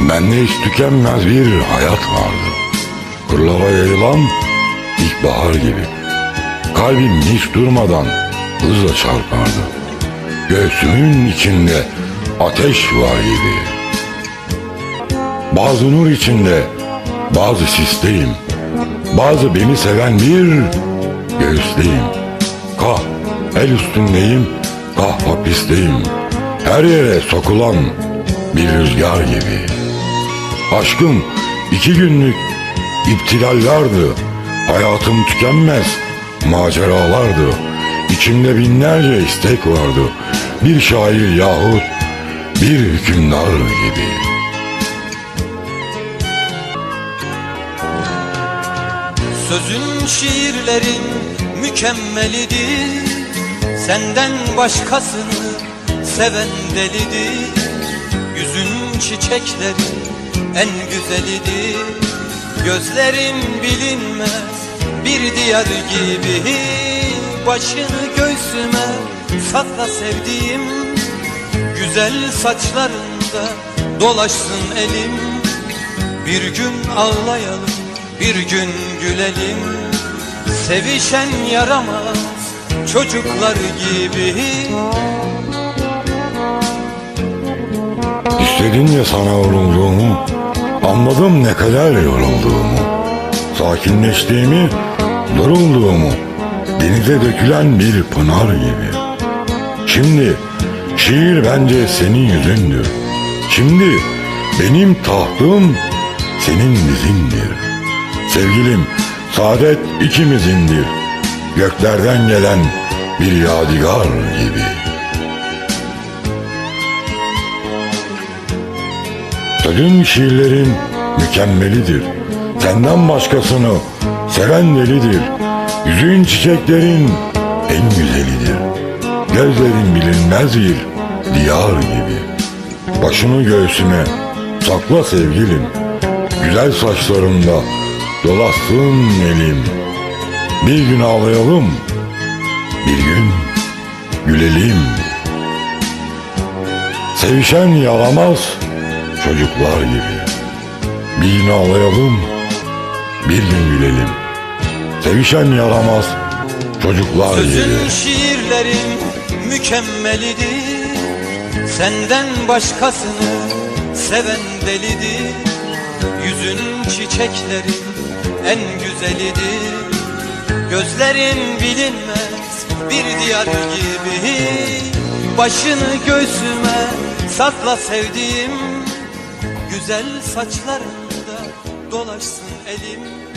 Bende hiç tükenmez bir hayat vardı. Kırlara yayılan ilkbahar gibi. Kalbim hiç durmadan hızla çarpardı. Göğsümün içinde ateş var gibi. Bazı nur içinde, bazı sisteyim. Bazı beni seven bir göğüsteyim. Kah el üstündeyim, kah hapisteyim. Her yere sokulan bir rüzgar gibi. Aşkım iki günlük iptilallardı. Hayatım tükenmez maceralardı. İçimde binlerce istek vardı. Bir şair yahut bir hükümdar gibi. Sözün şiirlerin mükemmelidir Senden başkasını seven delidir Yüzün çiçeklerin en güzelidir. Gözlerin bilinmez bir diyar gibi Başını göğsüme sakla sevdiğim Güzel saçlarında dolaşsın elim. Bir gün ağlayalım, bir gün gülelim. Sevişen yaramaz çocuklar gibi. İstedin ya sana yorulduğumu Anladım ne kadar yorulduğumu Sakinleştiğimi Durulduğumu Denize dökülen bir pınar gibi. Şimdi Şiir bence senin yüzündür. Şimdi Benim tahtım Senin dizindir. Sevgilim Saadet ikimizindir. Göklerden gelen Bir yadigar gibi Sözün şiirlerin mükemmelidir. Senden başkasını seven delidir. Yüzün çiçeklerin en güzelidir. Gözlerin bilinmez bir diyar gibi. Başını göğsüme sakla sevgilim. Güzel saçlarında dolaşsın elim. Bir gün ağlayalım, bir gün gülelim. Sevişen yaramaz çocuklar gibi. Bir gün ağlayalım, bir gün gülelim. Sevişen yaramaz çocuklar gibi. Sözün şiirlerin mükemmelidir Senden başkasını seven delidir Yüzün çiçeklerin en güzelidir Gözlerin bilinmez bir diyar gibi Başını göğsüme sakla sevdiğim Güzel saçlarında dolaşsın elim